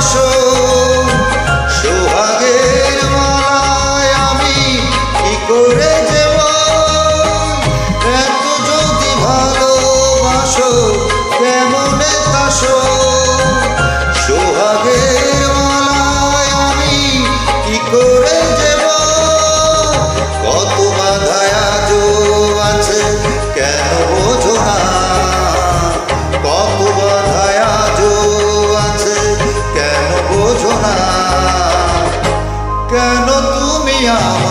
আসো সোহাগের মালায় আমি করে যাব? এত যদি কেমন তাসো? 야.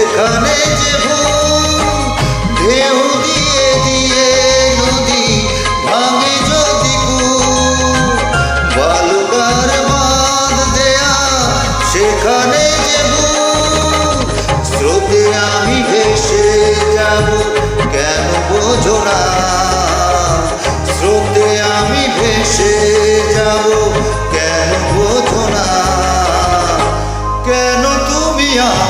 যেখানে যে ঢেউ দিয়ে দিয়ে নদী ভাঙে যদি বালুকার বাঁধ দেয়া সেখানে যে স্রোতে আমি ভেসে যাব, কেন বোঝো না? স্রোতে আমি ভেসে যাব, কেন বোঝো না? কেন তুমি আমার